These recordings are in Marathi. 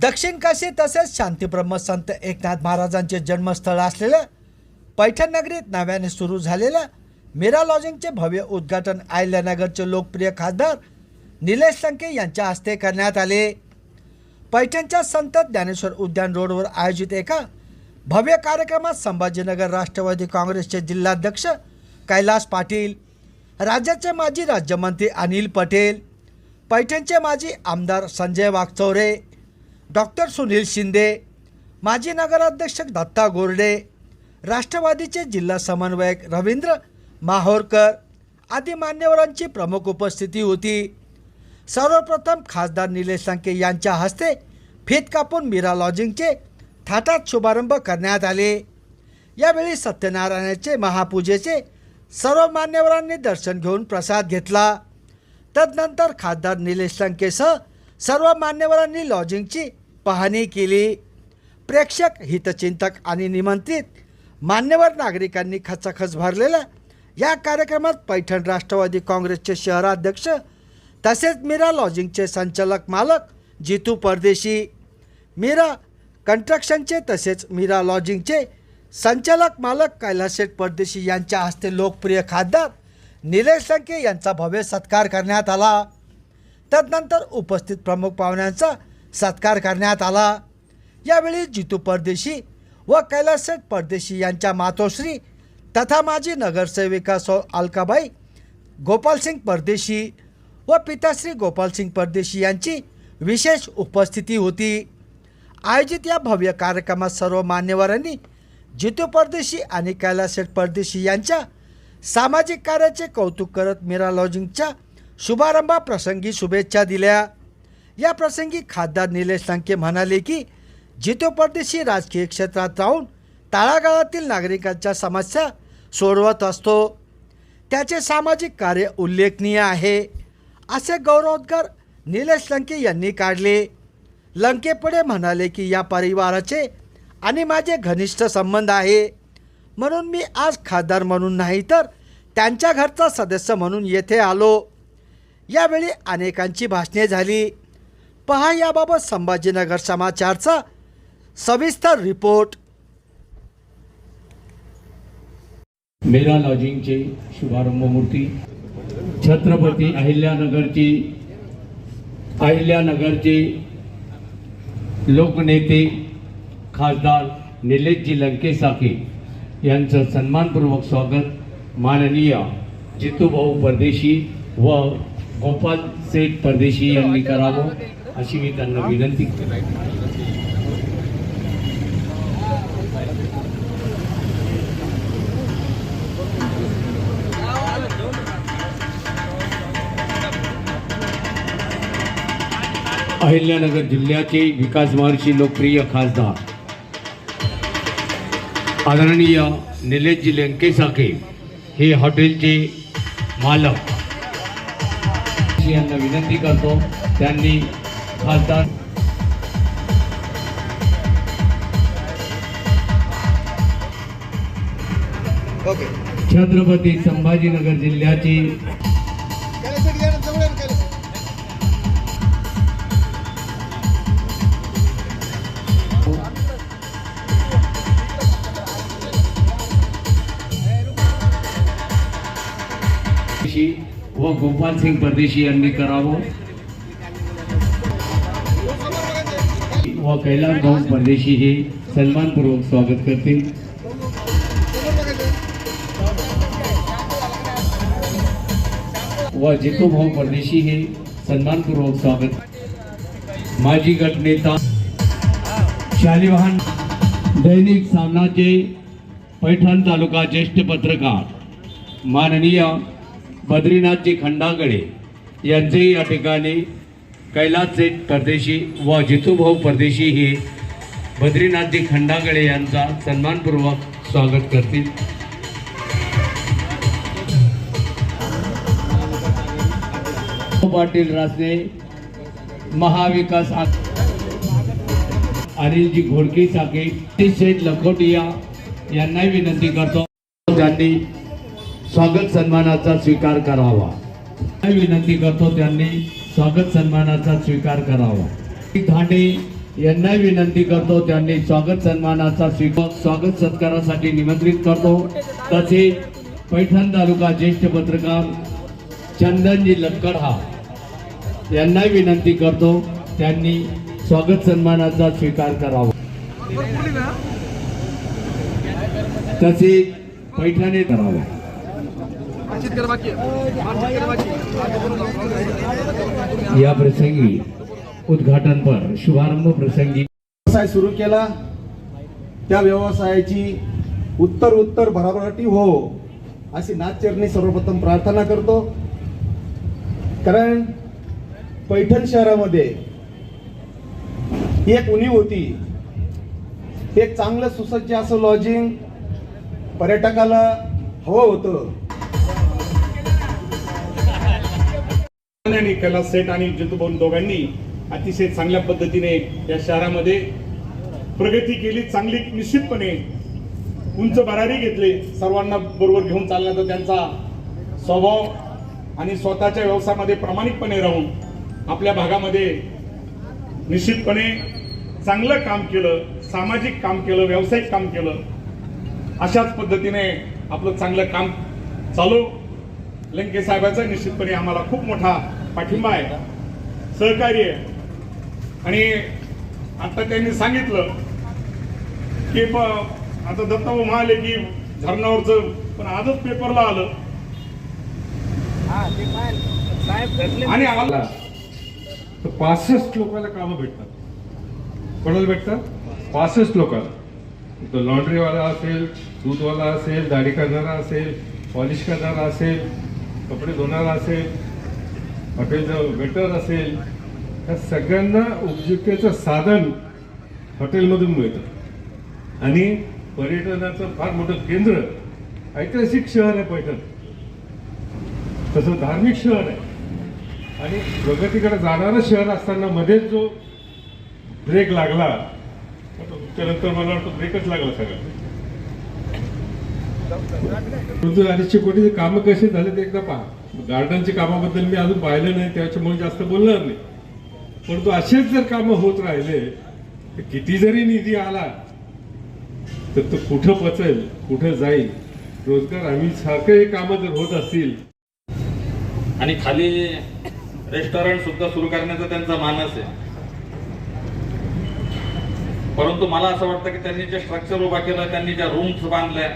दक्षिण काशी तसेच शांतीब्रह्म संत एकनाथ महाराजांचे जन्मस्थळ असलेल्या पैठण नगरीत नव्याने सुरू झालेल्या मीरा लॉजिंगचे भव्य उद्घाटन आयल्यानगरचे लोकप्रिय खासदार निलेश संके यांच्या हस्ते करण्यात आले. पैठणच्या संत ज्ञानेश्वर उद्यान रोडवर आयोजित एका भव्य कार्यक्रमात संभाजीनगर राष्ट्रवादी काँग्रेसचे जिल्हाध्यक्ष कैलास पाटील राज्याचे माजी राज्यमंत्री अनिल पटेल पैठणचे माजी आमदार संजय वागचौरे डॉक्टर सुनील शिंदे माजी नगराध्यक्ष दत्ता गोरडे राष्ट्रवादीचे जिल्हा समन्वयक रवींद्र माहोरकर आदी मान्यवरांची प्रमुख उपस्थिती होती. सर्वप्रथम खासदार निलेश लंके यांच्या हस्ते फीत कापून मीरा लॉजिंगचे थाटात शुभारंभ करण्यात आले. यावेळी सत्यनारायणाचे महापूजेचे सर्व मान्यवरांनी दर्शन घेऊन प्रसाद घेतला. तदनंतर खासदार निलेश लंकेसह सर्व मान्यवरांनी लॉजिंगची पाहणी केली. प्रेक्षक हितचिंतक आणि निमंत्रित मान्यवर नागरिकांनी खचाखच भरलेला या कार्यक्रमात पैठण राष्ट्रवादी काँग्रेसचे शहराध्यक्ष तसेच मीरा लॉजिंगचे संचालक मालक जितू परदेशी मीरा कंस्ट्रक्शनचे तसेच मीरा लॉजिंगचे संचालक मालक कैलाशेठ परदेशी यांच्या हस्ते लोकप्रिय खासदार निलेश लंके यांचा भव्य सत्कार करण्यात आला. तदनंतर उपस्थित प्रमुख पाहुण्यांचा सत्कार करण्यात आला. यावेळी जितू परदेशी व कैलासशेठ परदेशी यांच्या मातोश्री तथा माजी नगरसेविका सौ अलकाबाई गोपालसिंग परदेशी व पिताश्री गोपालसिंग परदेशी यांची विशेष उपस्थिती होती. आयोजित या भव्य कार्यक्रमात सर्व मान्यवरांनी जितू परदेशी आणि कैलासशेठ परदेशी यांच्या सामाजिक कार्याचे कौतुक करत मीरा लॉजिंगच्या शुभारंभाप्रसंगी शुभेच्छा दिल्या. या प्रसंगी खासदार निलेश लंके म्हणाले की जितो परदेशी राजकीय क्षेत्रात राहून तळागाळातील नागरिकांच्या समस्या सोडवत असतो. त्याचे सामाजिक कार्य उल्लेखनीय आहे असे गौरवोद्गार निलेश लंके यांनी काढले. लंके पुढे म्हणाले की या परिवाराचे आणि माझे घनिष्ठ संबंध आहे. म्हणून मी आज खासदार म्हणून नाही तर त्यांच्या घरचा सदस्य म्हणून येथे आलो. यावेळी अनेकांची भाषणे झाली. पहा याबाबत संभाजीनगर समाचारचा सविस्तर रिपोर्ट. मेरा लॉजिंगचे शुभारंभ मूर्ती छत्रपती अहिल्यानगरची अहिल्यानगरचे लोकनेते खासदार निलेशजी लंके साखे यांचं सन्मानपूर्वक स्वागत माननीय जितूभाऊ परदेशी व गोपाल सेठ परदेशी यांनी करावं. अशी मी त्यांना विनंती अहिल्यानगर जिल्ह्याचे विकास महर्षी लोकप्रिय खासदार. आदरणीय निलेशजी लंके साखे हे हॉटेलचे मालक. यांना विनंती करतो त्यांनी खासदार ओके छत्रपती संभाजीनगर जिल्ह्याची व गोपाल सिंग परदेशी यांनी करावं. व कैलास भाऊ परदेशी हे सन्मानपूर्वक स्वागत करतील व जितू भाऊ परदेशी हे सन्मानपूर्वक स्वागत. माजी गटनेता शालिवाहन दैनिक सामनाचे पैठण तालुका ज्येष्ठ पत्रकार माननीय बद्रीनाथजी खंडागळे यांचेही या ठिकाणी कैलास सेठ परदेशी व जितूभाऊ परदेशी हे बद्रीनाथजी खंडागळे यांचा सन्मानपूर्वक स्वागत करतील. पाटील रासने महाविकास अनिलजी घोडके साके शेठ लखोटिया यांनाही विनंती करतो. त्यांनी स्वागत सन्मानाचा स्वीकार करावा. विनंती करतो त्यांनी स्वागत सन्मानाचा स्वीकार करावा. धांडे यांना विनंती करतो त्यांनी स्वागत सन्मानाचा स्वीकार स्वागत सत्कारासाठी निमंत्रित करतो. तसेच पैठण तालुका ज्येष्ठ पत्रकार चंदनजी लक्कडहा यांना विनंती करतो त्यांनी स्वागत सन्मानाचा स्वीकार करावा. तसेच पैठणे करावा. या प्रसंगी उद्घाटनपर शुभारंभ प्रसंगी व्यवसाय सुरू केला. त्या व्यवसायाची उत्तर उत्तर भराभराटी हो अशी नाथचरणी सर्वप्रथम प्रार्थना करतो. कारण पैठण शहरामध्ये ही एक उणीव होती. एक चांगलं सुसज्ज असं लॉजिंग पर्यटकाला हवं होतं. आणि कैलास सेठ आणि जितूभाऊ दोघांनी अतिशय चांगल्या पद्धतीने या शहरामध्ये प्रगती केली चांगली निश्चितपणे उंच भरारी घेतले. सर्वांना बरोबर घेऊन चालण्याचा त्यांचा स्वभाव आणि स्वतःच्या व्यवसायामध्ये प्रामाणिकपणे राहून आपल्या भागामध्ये निश्चितपणे चांगलं काम केलं सामाजिक काम केलं व्यावसायिक काम केलं अशाच पद्धतीने आपलं चांगलं काम चालू. लंके साहेबांचा निश्चितपणे आम्हाला खूप मोठा पाठिंबा आहे. सहकार्य आहे. आणि आता त्यांनी सांगितलं की प- आता दत्ताभाऊ म्हणाले की धरणावरचं पण आजच पेपरला आलं. आणि आला तर पासष्ट लोकांना कामं भेटतात. कोणाला भेटतात? पासष्ट लोकांना. तो लॉन्ड्रीवाला असेल दूधवाला असेल दाढी करणारा असेल पॉलिश करणारा असेल कपडे धुणारा असेल हॉटेलचं वेटर असेल ह्या सगळ्यांना उपजीविकेचं साधन हॉटेलमधून मिळतं. आणि पर्यटनाचं फार मोठं केंद्र ऐतिहासिक शहर आहे पैठण. तसं धार्मिक शहर आहे. आणि प्रगतीकडे जाणारं शहर असताना मध्येच जो ब्रेक लागला त्यानंतर मला वाटतं ब्रेकच लागला सगळं परंतु अडीचशे कोटीचे कामं कसे झाले ते एकदा पहा. गार्डनच्या कामाबद्दल मी अजून पाहिलं नाही त्याच्यामुळे जास्त बोलणार नाही. परंतु असेच जर कामं होत राहिले तर किती जरी निधी आला तर तो कुठं पचेल कुठं जाईल? रोजगार आम्ही सारखं हे कामं जर होत असतील. आणि खाली रेस्टॉरंट सुद्धा सुरू करण्याचा त्यांचा मानस आहे. परंतु मला असं वाटतं की त्यांनी जे स्ट्रक्चर उभा केलं त्यांनी ज्या रूम्स बांधल्या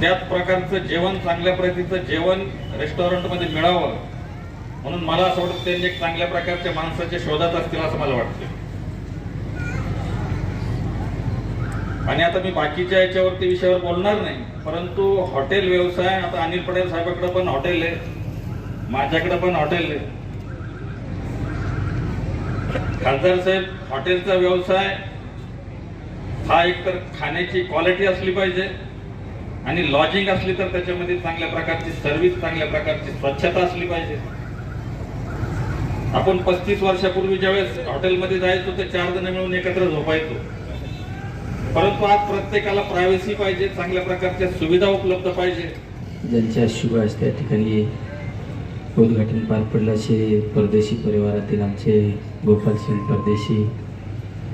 त्याच प्रकारचं जेवण चांगल्या प्रतीचं जेवण रेस्टॉरंटमध्ये मिळावं म्हणून मला असं वाटतं त्यांनी एक चांगल्या प्रकारच्या माणसाच्या शोधात असतील असं मला वाटतं. आणि आता मी बाकीच्या याच्यावरती विषयावर बोलणार नाही परंतु हॉटेल व्यवसाय आता अनिल पटेल साहेबाकडे पण हॉटेल आहे माझ्याकडे पण हॉटेल आहे. खासदार साहेब हॉटेलचा व्यवसाय हा एक तर खाण्याची क्वालिटी असली पाहिजे आणि लॉजिंग असली तर त्याच्यामध्ये चांगल्या प्रकारची सर्व्हिस चांगल्या प्रकारची स्वच्छता असली पाहिजे. आपण पस्तीस वर्षापूर्वी ज्यावेळेस हॉटेलमध्ये जायचो ते चार जण मिळून एकत्र झोपायचो. परंतु आज प्रत्येकाला प्रायव्हसी पाहिजे चांगल्या प्रकारच्या सुविधा उपलब्ध पाहिजे. ज्यांच्या शुभ त्या ठिकाणी उद्घाटन पार पडलं. असे परदेशी परिवारातील आमचे गोपालसिंग परदेशी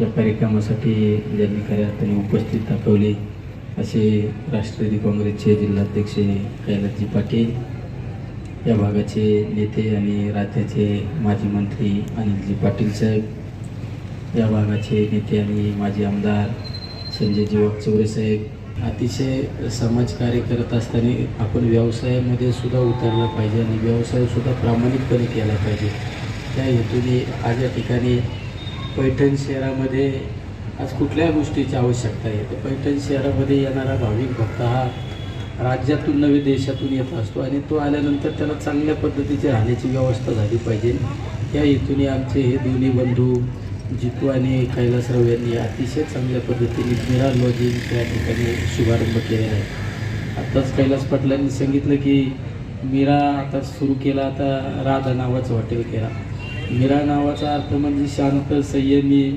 या कार्यक्रमासाठी ज्यांनी खऱ्या अर्थाने उपस्थित दाखवली. असे राष्ट्रवादी काँग्रेसचे जिल्हाध्यक्ष कैलासजी पाटील या भागाचे नेते आणि राज्याचे माजी मंत्री अनिलजी पाटील साहेब या भागाचे नेते आणि माजी आमदार संजयजी वागचौरे साहेब. अतिशय समाजकार्य करत असताना आपण व्यवसायामध्ये सुद्धा उतरलं पाहिजे आणि व्यवसायसुद्धा प्रामाणिकपणे केला पाहिजे. त्या हेतूने आज या ठिकाणी पैठण शहरामध्ये आज कुठल्याही गोष्टीची आवश्यकता आहे. तर पैठण शहरामध्ये येणारा भाविक भक्त हा राज्यातून नवे देशातून येत असतो आणि तो आल्यानंतर त्याला चांगल्या पद्धतीची राहण्याची व्यवस्था झाली पाहिजे. या हेतूने आमचे हे दोन्ही बंधू जितू आणि कैलासराव यांनी अतिशय चांगल्या पद्धतीने मिरा लॉजिंग त्या ठिकाणी शुभारंभ केलेला आहे. आत्ताच कैलास पाटलांनी सांगितलं की मीरा आता सुरू केला आता राधा नावाचं हॉटेल केला. मीरा नावाचा अर्थ म्हणजे शांत संयमी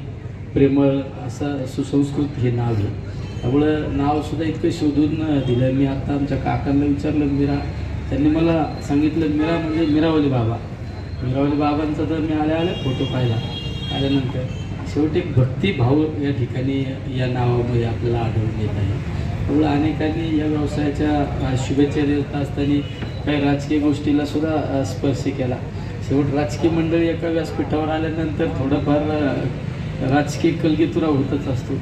प्रेमळ असं सुसंस्कृत हे नाव आहे. त्यामुळं नावसुद्धा इतकं शोधून दिलं. मी आत्ता आमच्या काकांना विचारलं मीरा त्यांनी मला सांगितलं मीरा म्हणजे मीरावली बाबा. मीरावली बाबांचा तर मी आल्या आल्या फोटो पाहिला. आल्यानंतर शेवटी एक भक्तिभाव या ठिकाणी या नावामध्ये आपल्याला आढळून येत आहे. त्यामुळे अनेकांनी या व्यवसायाच्या शुभेच्छा देत असताना काही राजकीय गोष्टीला सुद्धा स्पर्श केला. शेवट राजकीय मंडळी एका व्यासपीठावर आल्यानंतर थोडंफार राजकीय कलगीतुरा होतच असतो.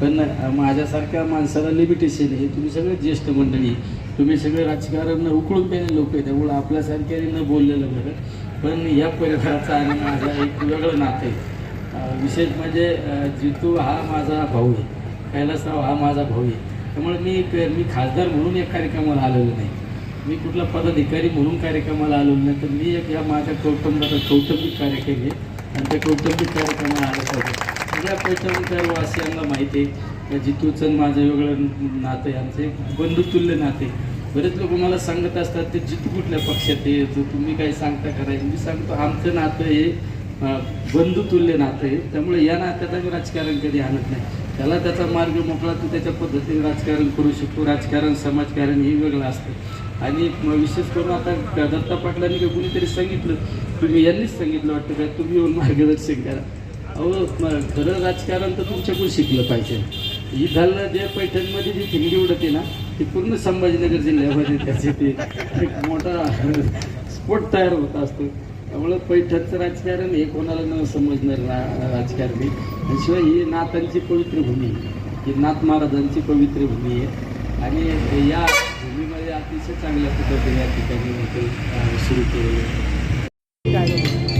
पण माझ्यासारख्या माणसाला लिमिटेशन आहे तुम्ही सगळे ज्येष्ठ मंडळी आहे. तुम्ही सगळे राजकारण उकळून गेले लोक आहे त्यामुळे आपल्यासारख्याने न बोललेलं बरं. पण या परिसराचा आणि माझा एक वेगळं नातं आहे. विशेष म्हणजे जितू हा माझा भाऊ आहे. कैलासराव हा माझा भाऊ आहे. त्यामुळे मी मी खासदार म्हणून एक कार्यक्रमाला आलेलो नाही. मी कुठला पदाधिकारी म्हणून कार्यक्रमाला आलेलो नाही. तर मी एक या माझ्या कौटुंबाचा कौटुंबिक कार्यक्रम आहे. आणि कौटुंबिक कार्यक्रमाला आलं पाहिजे म्हणजे सगळ्या पैठणकर वासियांना माहिती आहे का जितूचं माझं वेगळं नातं आहे आमचं एक बंधुतुल्य नाते. बरेच लोक मला सांगत असतात ते जितू कुठल्या पक्षात आहे? तर तुम्ही काही सांगता करायचं मी सांगतो आमचं नातं हे बंधुतुल्य नातं आहे. त्यामुळे या नात्यात आम्ही राजकारण कधी आणत नाही. त्याला त्याचा मार्ग मोकळा तो त्याच्या पद्धतीने राजकारण करू शकतो. राजकारण समाजकारण हे वेगळं असतं. आणि विशेष करून आता दत्ता पाटलांनी का कुणीतरी सांगितलं तुम्ही यांनीच सांगितलं वाटतं का? तुम्ही येऊन मार्गदर्शन करा. अहो खरं राजकारण तर तुमच्याकडून शिकलं पाहिजे. ही झालं जे पैठणमध्ये जी थिंडी उडते ना ती पूर्ण संभाजीनगर जिल्ह्यामध्ये त्याचे ते एक मोठा स्फोट तयार होत असतो. त्यामुळं पैठणचं राजकारण हे कोणाला न समजणार ना राजकारणी आणि शिवाय ही नातांची पवित्र भूमी आहे. ही नाथ महाराजांची पवित्र भूमी आहे. आणि या अतिशय चांगल्या पद्धतीने या ठिकाणी हॉटेल सुरू केलेले आहे.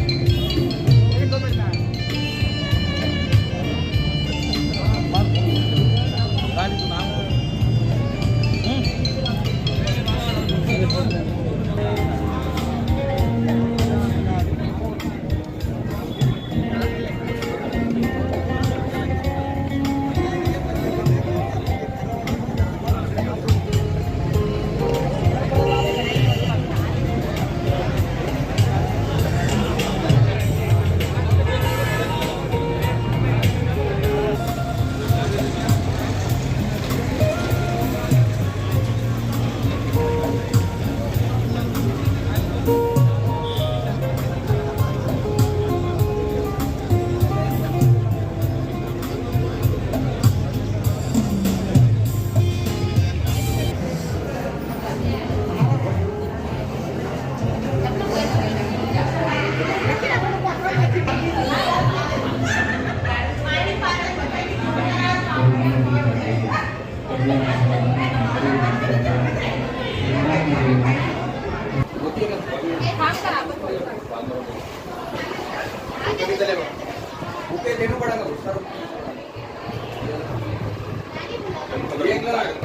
ओके